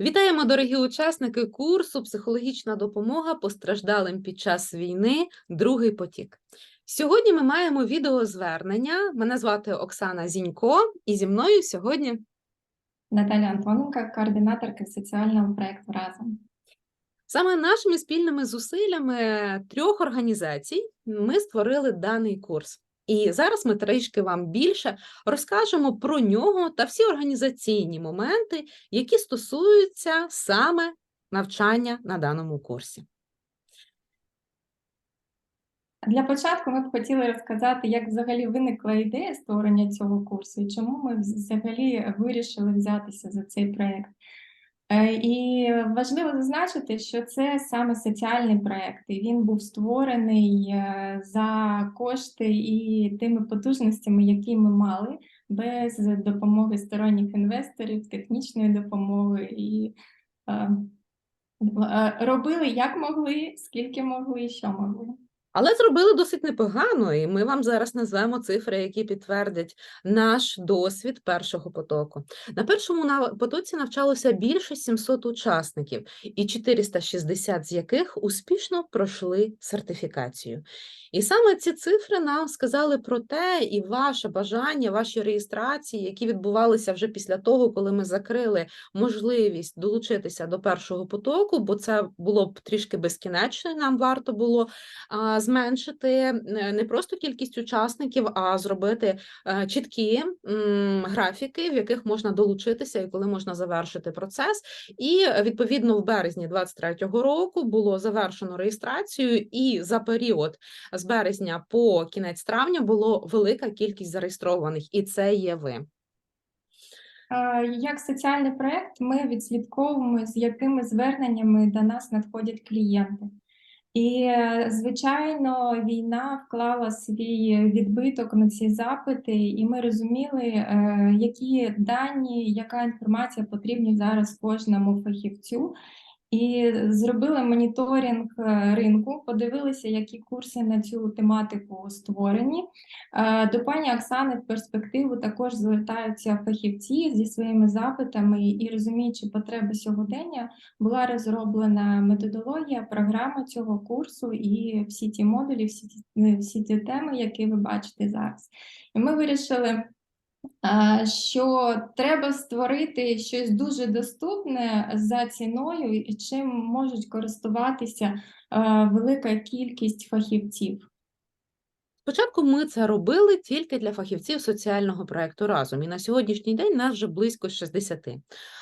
Вітаємо, дорогі учасники курсу Психологічна допомога постраждалим під час війни. Другий потік. Сьогодні ми маємо відеозвернення. Мене звати Оксана Зінько, і зі мною сьогодні Наталя Антоненка, координаторка соціального проєкту разом. саме нашими спільними зусиллями трьох організацій ми створили даний курс. І зараз ми трішки вам більше розкажемо про нього та всі організаційні моменти, які стосуються саме навчання на даному курсі. Для початку ми б хотіли розказати, як взагалі виникла ідея створення цього курсу і чому ми взагалі вирішили взятися за цей проєкт. Е, І важливо зазначити, що це саме соціальний проєкт, він був створений е, за кошти і тими потужностями, які ми мали, без допомоги сторонніх інвесторів, технічної допомоги і е, робили як могли, скільки могли і що могли. Але зробили досить непогано, і ми вам зараз назвемо цифри, які підтвердять наш досвід першого потоку. На першому потоці навчалося більше 700 учасників, і 460 з яких успішно пройшли сертифікацію. І саме ці цифри нам сказали про те, і ваше бажання, ваші реєстрації, які відбувалися вже після того, коли ми закрили можливість долучитися до першого потоку, бо це було б трішки безкінечно, нам варто було зменшити е, не просто кількість учасників, а зробити е, чіткі графіки, в яких можна долучитися і коли можна завершити процес. І е, відповідно в березні 23-го року було завершено реєстрацію, і за період з березня по кінець травня було велика кількість зареєстрованих, і це є ви. Е, Як соціальний проєкт, ми відслідковуємо, з якими зверненнями до нас надходять клієнти. І, е, звичайно, війна вклала свій відбиток на ці запити, і ми розуміли, е, які дані, яка інформація потрібна зараз кожному фахівцю. І зробили моніторинг е, ринку, подивилися, які курси на цю тематику створені. Е, До пані Оксани в перспективу також звертаються фахівці зі своїми запитами і розуміючи потреби сьогодення, була розроблена методологія, програма цього курсу і всі ті модулі, всі ті, е, всі ті теми, які ви бачите зараз. І ми вирішили. Е, Що треба створити щось дуже доступне за ціною, чим можуть користуватися е, велика кількість фахівців. Спочатку ми це робили тільки для фахівців соціального проекту разом, і на сьогоднішній день нас вже близько 60.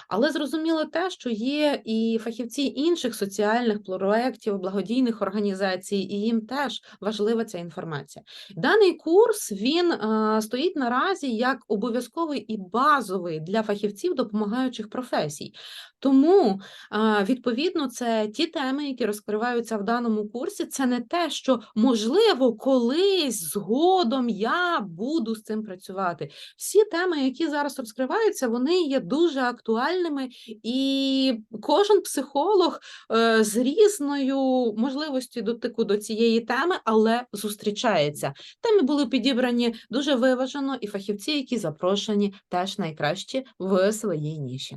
Але зрозуміло те, що є і фахівці інших соціальних проєктів, благодійних організацій, і їм теж важлива ця інформація. Даний курс він е, стоїть наразі як обов'язковий і базовий для фахівців допомагаючих професій. Тому, а, відповідно, це ті теми, які розкриваються в даному курсі. Це не те, що можливо колись згодом я буду з цим працювати. Всі теми, які зараз розкриваються, вони є дуже актуальними, і кожен психолог е, з різною можливістю дотику до цієї теми, але зустрічається. Теми були підібрані дуже виважено, і фахівці, які запрошені, теж найкращі в своїй ніші.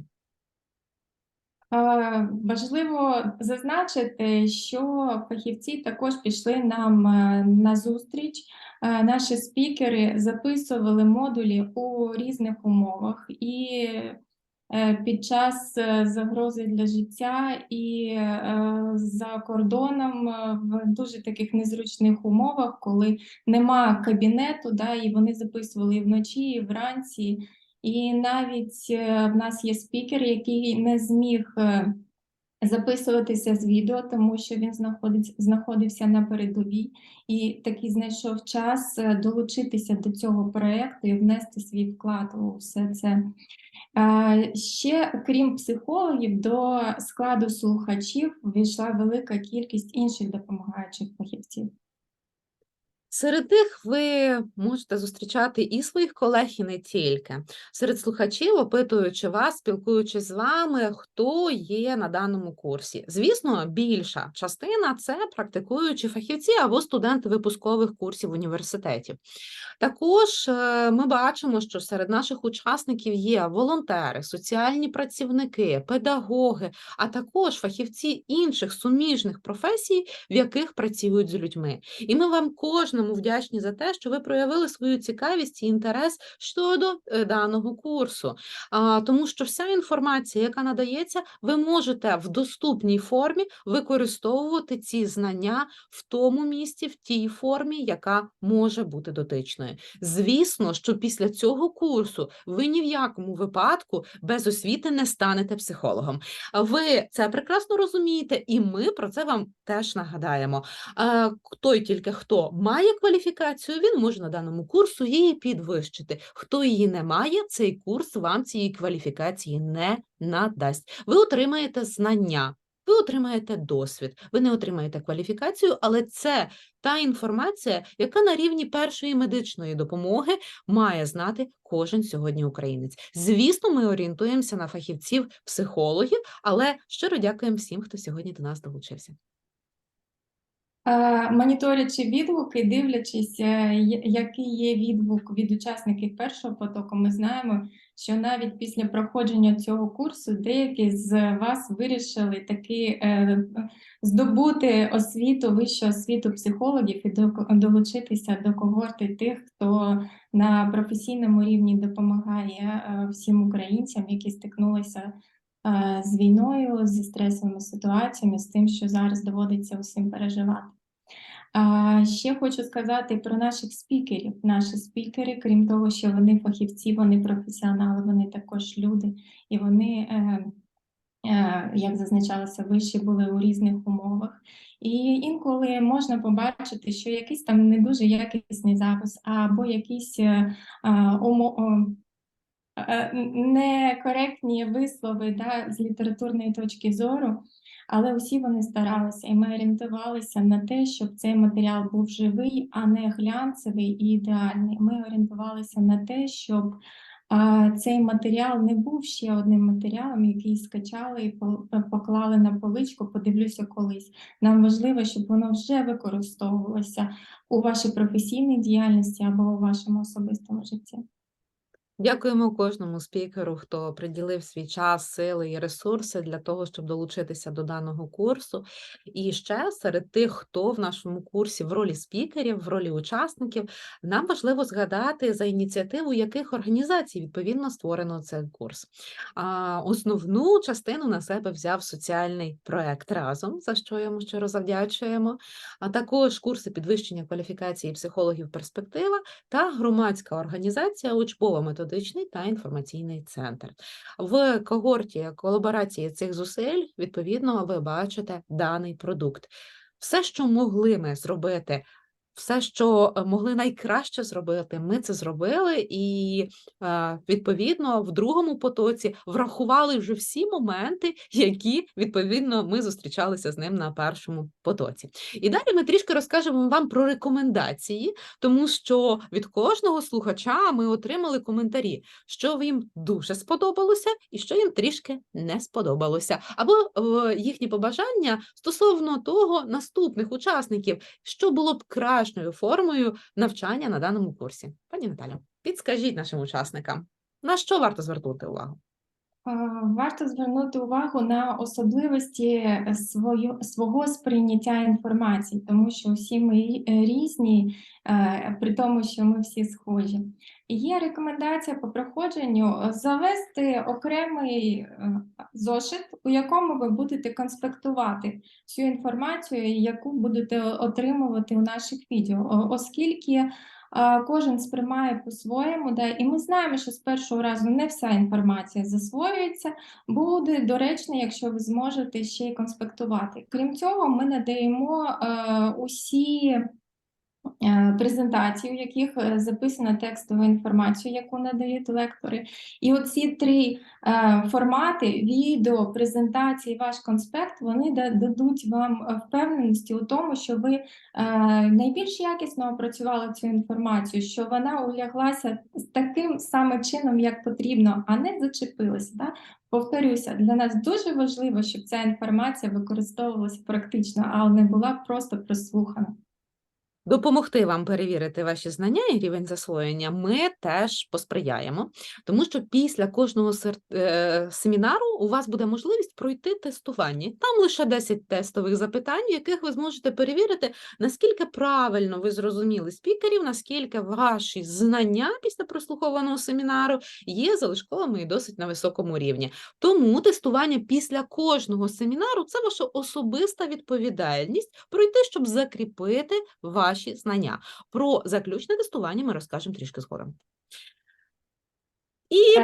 Е, Важливо зазначити, що фахівці також пішли нам е, на зустріч. Е, Наші спікери записували модулі у різних умовах і під час загрози для життя, і за кордоном в дуже таких незручних умовах, коли нема кабінету, да, і вони записували і вночі, і вранці. І навіть е, в нас є спікер, який не зміг е, записуватися з відео, тому що він знаходився на передовій і таки знайшов час е, долучитися до цього проєкту і внести свій вклад у все це. Ще крім психологів, до складу слухачів війшла велика кількість інших допомагаючих фахівців. Серед них ви можете зустрічати і своїх колег, і не тільки. Серед слухачів, опитуючи вас, спілкуючись з вами, хто є на даному курсі. Звісно, більша частина це практикуючі фахівці або студенти випускових курсів університетів. Також е, ми бачимо, що серед наших учасників є волонтери, соціальні працівники, педагоги, а також фахівці інших суміжних професій, в яких працюють з людьми. І ми вам кожному вдячні за те, що ви проявили свою цікавість і інтерес щодо е, даного курсу. Тому що вся інформація, яка надається, ви можете в доступній формі використовувати ці знання в тому місці, в тій формі, яка може бути дотичною. Звісно, що після цього курсу ви ні в якому випадку без освіти не станете психологом. Ви це прекрасно розумієте, і ми про це вам теж нагадаємо. А, Той тільки хто має кваліфікацію, він може на даному курсу її підвищити. Хто її не має, цей курс вам цієї кваліфікації не надасть. Ви отримаєте знання. Ви отримаєте досвід, ви не отримаєте кваліфікацію, але це та інформація, яка на рівні першої медичної допомоги має знати кожен сьогодні українець. Звісно, ми орієнтуємося на фахівців, психологів, але щиро дякуємо всім, хто сьогодні до нас долучився. Е, Моніторячи відгуки, дивлячись, е, який є відгук від учасників першого потоку, ми знаємо, що навіть після проходження цього курсу деякі з вас вирішили таки е, здобути освіту, вищу освіту психологів і до- долучитися до когорти тих, хто на професійному рівні допомагає всім українцям, які стикнулися з війною, зі стресовими ситуаціями, з тим, що зараз доводиться усім переживати. Ще хочу сказати про наших спікерів. Наші спікери, крім того, що вони фахівці, вони професіонали, вони також люди, і вони, е, е, як зазначалося вище, були у різних умовах. І інколи можна побачити, що якийсь там не дуже якісний запис, або якісь е, некоректні вислови да, з літературної точки зору, але усі вони старалися, і ми орієнтувалися на те, щоб цей матеріал був живий, а не глянцевий і ідеальний. Ми орієнтувалися на те, щоб а, цей матеріал не був ще одним матеріалом, який скачали і по- поклали на поличку, подивлюся колись. Нам важливо, щоб воно вже використовувалося у вашій професійній діяльності або у вашому особистому житті. Дякуємо кожному спікеру, хто приділив свій час, сили і ресурси для того, щоб долучитися до даного курсу. І ще серед тих, хто в нашому курсі в ролі спікерів, в ролі учасників, нам важливо згадати за ініціативу яких організацій відповідно створено цей курс. А основну частину на себе взяв соціальний проект разом, за що йому щиро завдячуємо. А також курси підвищення кваліфікації психологів перспектива та громадська організація Учбово-методичний та інформаційний центр. В когорті колаборації цих зусиль, відповідно, ви бачите даний продукт. Все, що могли ми зробити, все, що е, могли найкраще зробити, ми це зробили, і е, відповідно в другому потоці врахували вже всі моменти, які відповідно ми зустрічалися з ним на першому потоці. І далі ми трішки розкажемо вам про рекомендації, тому що від кожного слухача ми отримали коментарі, що їм дуже сподобалося, і що їм трішки не сподобалося, або е, їхні побажання стосовно того наступних учасників, що було б кращою формою навчання на даному курсі. Пані Наталю, підскажіть нашим учасникам, на що варто звернути увагу? А, Варто звернути увагу на особливості е, свого сприйняття інформації, тому що всі ми е, різні, е, при тому, що ми всі схожі. Є рекомендація по проходженню е, завести окремий е, зошит, у якому ви будете конспектувати всю інформацію, яку будете отримувати у наших відео, оскільки Кожен сприймає по-своєму, да, і ми знаємо, що з першого разу не вся інформація засвоюється. Буде доречно, якщо ви зможете ще й конспектувати. Крім цього, ми надаємо е, усі презентацій, у яких е, записано текстову інформацію, яку надають лектори. І оці три е, формати відео, презентації, ваш конспект, вони дадуть вам е, впевненості у тому, що ви е, найбільш якісно опрацювали цю інформацію, що вона уляглася таким саме чином, як потрібно, а не зачепилася. Да? Повторюся, для нас дуже важливо, щоб ця інформація використовувалася практично, а не була просто прослухана. Допомогти вам перевірити ваші знання і рівень засвоєння ми теж посприяємо, тому що після кожного е, семінару у вас буде можливість пройти тестування. Там лише 10 тестових запитань, в яких ви зможете перевірити, наскільки правильно ви зрозуміли спікерів, наскільки ваші знання після прослухованого семінару є залишковими і досить на високому рівні. Тому тестування після кожного семінару це ваша особиста відповідальність пройти, щоб закріпити ваші знання. Про заключне тестування ми розкажемо трішки згодом. І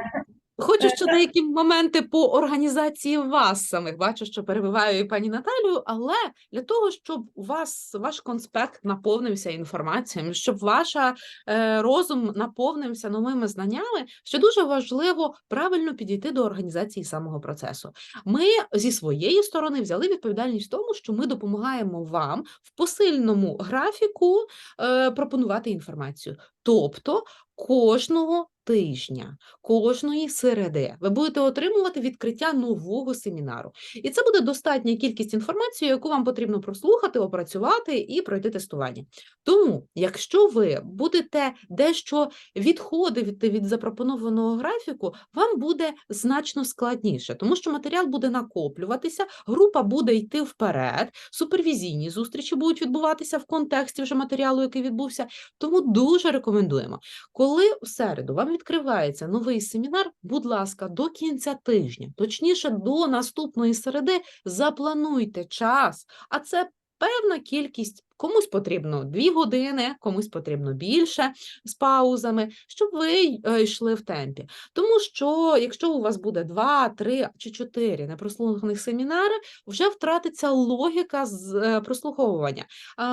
хочу ще деякі моменти по організації вас самих. Бачу, що перебиваю і пані Наталію, але для того, щоб у вас ваш конспект наповнився інформацією, щоб ваша е, розум наповнився новими знаннями, ще дуже важливо правильно підійти до організації самого процесу. Ми зі своєї сторони взяли відповідальність в тому, що ми допомагаємо вам в посильному графіку е, пропонувати інформацію. Тобто кожного тижня, кожної середи ви будете отримувати відкриття нового семінару. І це буде достатня кількість інформації, яку вам потрібно прослухати, опрацювати і пройти тестування. Тому, якщо ви будете дещо відходити від запропонованого графіку, вам буде значно складніше, тому що матеріал буде накоплюватися, група буде йти вперед, супервізійні зустрічі будуть відбуватися в контексті вже матеріалу, який відбувся. Тому дуже рекомендуємо. Коли в середу вам відкривається новий семінар, будь ласка, до кінця тижня, точніше до наступної середи, заплануйте час, а це певна кількість. Комусь потрібно дві години, комусь потрібно більше з паузами, щоб ви е, йшли в темпі. Тому що якщо у вас буде два, три чи чотири непрослуханих семінари, вже втратиться логіка з е, прослуховування.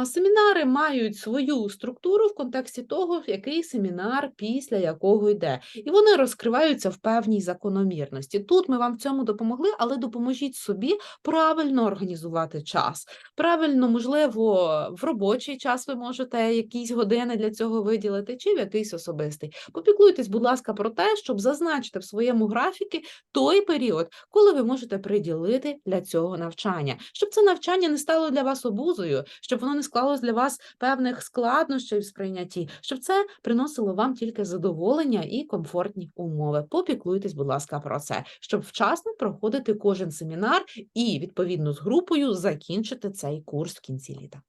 Семінари мають свою структуру в контексті того, який семінар після якого йде, і вони розкриваються в певній закономірності. Тут ми вам в цьому допомогли, але допоможіть собі правильно організувати час. Правильно, можливо, в робочий час ви можете якісь години для цього виділити, чи в якийсь особистий. Попіклуйтесь, будь ласка, про те, щоб зазначити в своєму графіки той період, коли ви можете приділити для цього навчання, щоб це навчання не стало для вас обузою, щоб воно не склалось для вас певних складнощів в сприйнятті, щоб це приносило вам тільки задоволення і комфортні умови. Попіклуйтесь, будь ласка, про це, щоб вчасно проходити кожен семінар і відповідно з групою закінчити цей курс в кінці літа.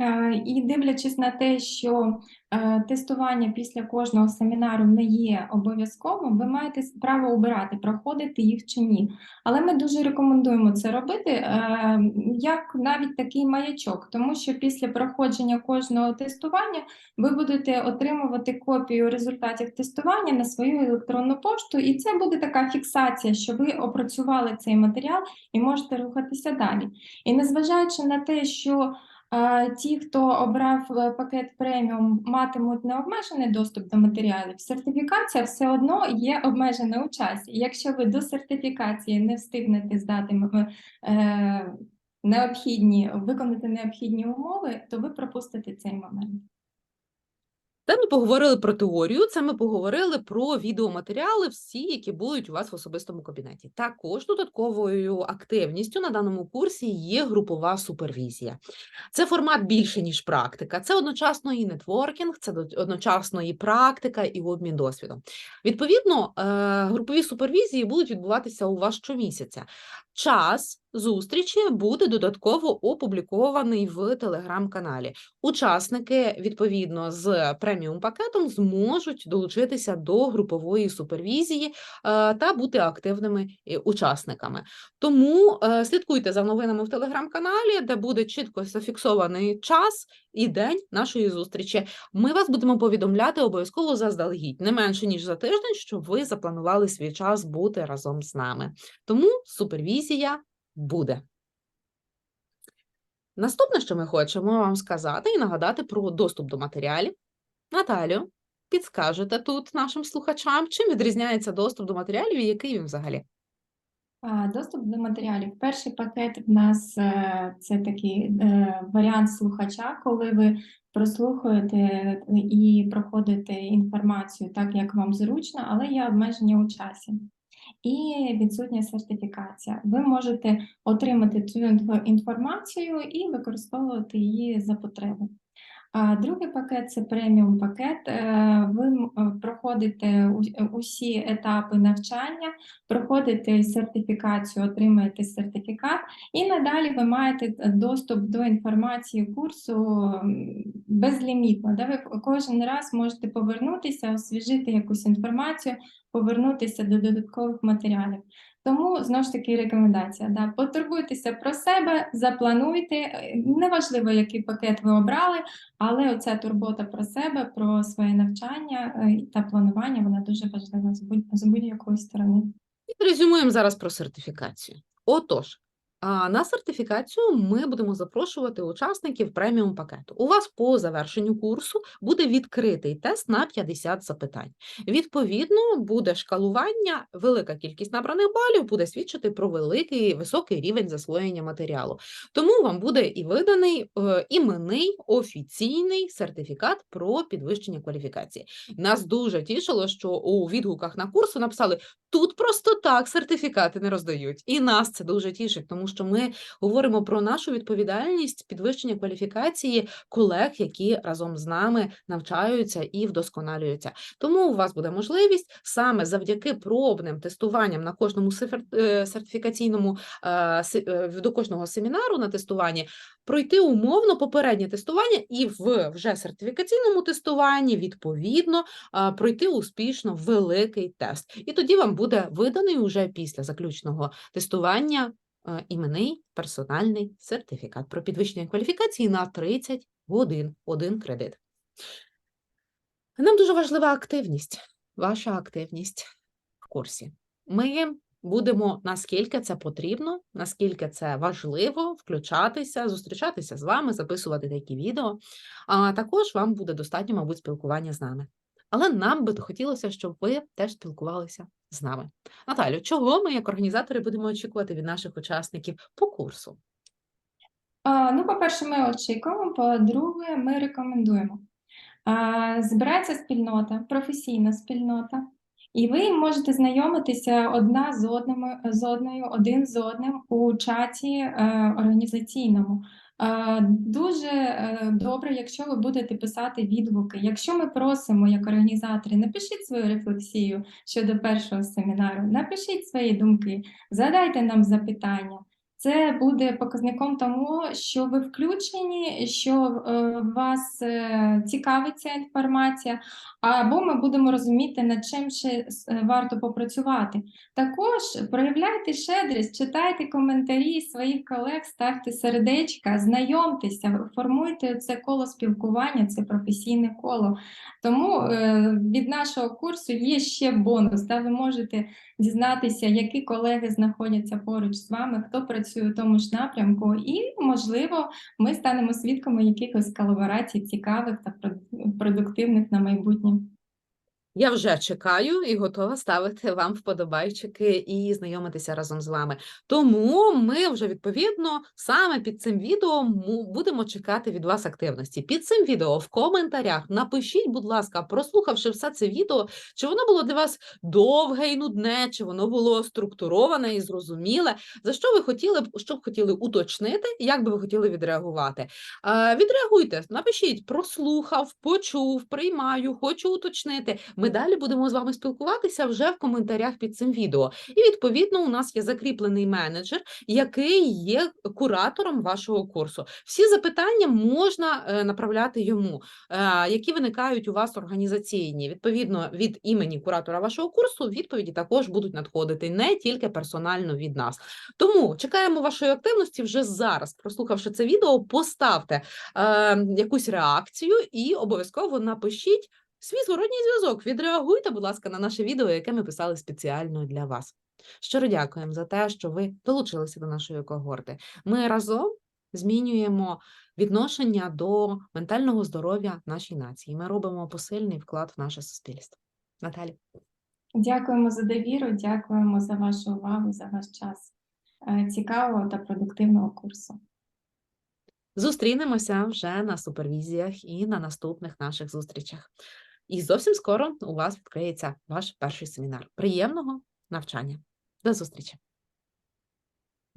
Е, І дивлячись на те, що е, тестування після кожного семінару не є обов'язковим, ви маєте право обирати, проходити їх чи ні. Але ми дуже рекомендуємо це робити е, як навіть такий маячок, тому що після проходження кожного тестування ви будете отримувати копію результатів тестування на свою електронну пошту, і це буде така фіксація, що ви опрацювали цей матеріал і можете рухатися далі. І незважаючи на те, що Ті, хто обрав е, пакет преміум, матимуть необмежений доступ до матеріалів. Сертифікація все одно є обмежена у часі. Якщо ви до сертифікації не встигнете здати е, необхідні, виконати необхідні умови, то ви пропустите цей момент. Це ми поговорили про теорію, це ми поговорили про відеоматеріали, всі, які будуть у вас в особистому кабінеті. Також додатковою активністю на даному курсі є групова супервізія. Це формат більше, ніж практика. Це одночасно і нетворкінг, це одночасно і практика, і обмін досвідом. Відповідно, е, групові супервізії будуть відбуватися у вас щомісяця. Час зустрічі буде додатково опублікований в телеграм-каналі. Учасники, відповідно, з преміум пакетом зможуть долучитися до групової супервізії е, та бути активними е, учасниками. Тому е, слідкуйте за новинами в телеграм-каналі, де буде чітко зафіксований час і день нашої зустрічі. Ми вас будемо повідомляти обов'язково заздалегідь, не менше ніж за тиждень, щоб ви запланували свій час бути разом з нами. Тому супервізія буде. Наступне, що ми хочемо вам сказати і нагадати про доступ до матеріалів. Наталю, підскажете тут нашим слухачам, чим відрізняється доступ до матеріалів і який він взагалі? Доступ до матеріалів. Перший пакет в нас е, це такий е, варіант слухача, коли ви прослухаєте і проходите інформацію так, як вам зручно, але є обмеження у часі. І відсутня сертифікація. Ви можете отримати цю інфо- інформацію і використовувати її за потреби. Другий пакет це преміум пакет. Е, Ви е, проходите усі етапи навчання, проходите сертифікацію, отримаєте сертифікат, і надалі ви маєте е, доступ до інформації курсу безлімітно. Де ви кожен раз можете повернутися, освіжити якусь інформацію, повернутися до додаткових матеріалів. Тому знову ж таки рекомендація: да, потурбуйтеся про себе, заплануйте. Е, Неважливо, який пакет ви обрали, але оця турбота про себе, про своє навчання е, та планування, вона дуже важлива з будь- з будь-якої сторони. І резюмуємо зараз про сертифікацію. Отож, на сертифікацію ми будемо запрошувати учасників преміум пакету. У вас по завершенню курсу буде відкритий тест на 50 запитань. Відповідно, буде шкалування, велика кількість набраних балів буде свідчити про великий високий рівень засвоєння матеріалу. Тому вам буде і виданий е, іменний офіційний сертифікат про підвищення кваліфікації. Нас дуже тішило, що у відгуках на курсу написали Тут просто так сертифікати не роздають, і нас це дуже тішить, тому ми говоримо про нашу відповідальність підвищення кваліфікації колег, які разом з нами навчаються і вдосконалюються. Тому у вас буде можливість саме завдяки пробним тестуванням на кожному е, сертифікаційному е, е, до кожного семінару на тестуванні пройти умовно попереднє тестування і в вже сертифікаційному тестуванні відповідно пройти успішно великий тест. І тоді вам буде виданий уже після заключного тестування іменний персональний сертифікат про підвищення кваліфікації на 30 годин, один кредит. Нам дуже важлива активність, ваша активність в курсі. Ми будемо, наскільки це потрібно, наскільки це важливо, включатися, зустрічатися з вами, записувати такі відео. А також вам буде достатньо, мабуть, спілкування з нами. Але нам би хотілося, щоб ви теж спілкувалися з нами. Наталю, чого ми, як організатори, будемо очікувати від наших учасників по курсу? А, Ну, по-перше, ми очікуємо, по-друге, ми рекомендуємо. А, Збирається спільнота, професійна спільнота, і ви можете знайомитися одна з одними, з одною, один з одним у чаті е, організаційному. Е, Дуже е, добре, якщо ви будете писати відгуки. Якщо ми просимо як організатори, напишіть свою рефлексію щодо першого семінару, напишіть свої думки, задайте нам запитання. Це буде показником тому, що ви включені, що е, вас е, цікавить ця інформація, або ми будемо розуміти, над чим ще е, варто попрацювати. Також проявляйте щедрість, читайте коментарі своїх колег, ставте сердечка, знайомтеся, формуйте це коло спілкування, це професійне коло. Тому від нашого курсу є ще бонус, де ви можете дізнатися, які колеги знаходяться поруч з вами, хто працює у тому ж напрямку, і, можливо, ми станемо свідками якихось колаборацій цікавих та прод- продуктивних на майбутнє. Я вже чекаю і готова ставити вам вподобайчики і знайомитися разом з вами. Тому ми вже відповідно саме під цим відео будемо чекати від вас активності. Під цим відео в коментарях напишіть, будь ласка, прослухавши все це відео, чи воно було для вас довге і нудне, чи воно було структуроване і зрозуміле. За що ви хотіли б, що б хотіли уточнити, як би ви хотіли відреагувати? Відреагуйте, напишіть, прослухав, почув, приймаю, хочу уточнити. Ми далі будемо з вами спілкуватися вже в коментарях під цим відео. І відповідно у нас є закріплений менеджер, який є куратором вашого курсу. Всі запитання можна е, направляти йому, е, які виникають у вас організаційні. Відповідно, від імені куратора вашого курсу відповіді також будуть надходити не тільки персонально від нас. Тому чекаємо вашої активності вже зараз. Прослухавши це відео, поставте е, якусь реакцію і обов'язково напишіть свій зворотній зв'язок. Відреагуйте, будь ласка, на наше відео, яке ми писали спеціально для вас. Щиро дякуємо за те, що ви долучилися до нашої когорти. Ми разом змінюємо відношення до ментального здоров'я нашій нації. Ми робимо посильний вклад в наше суспільство. Наталі. Дякуємо за довіру, дякуємо за вашу увагу, за ваш час е, цікавого та продуктивного курсу. Зустрінемося вже на супервізіях і на наступних наших зустрічах. І зовсім скоро у вас відкриється ваш перший семінар. Приємного навчання. До зустрічі!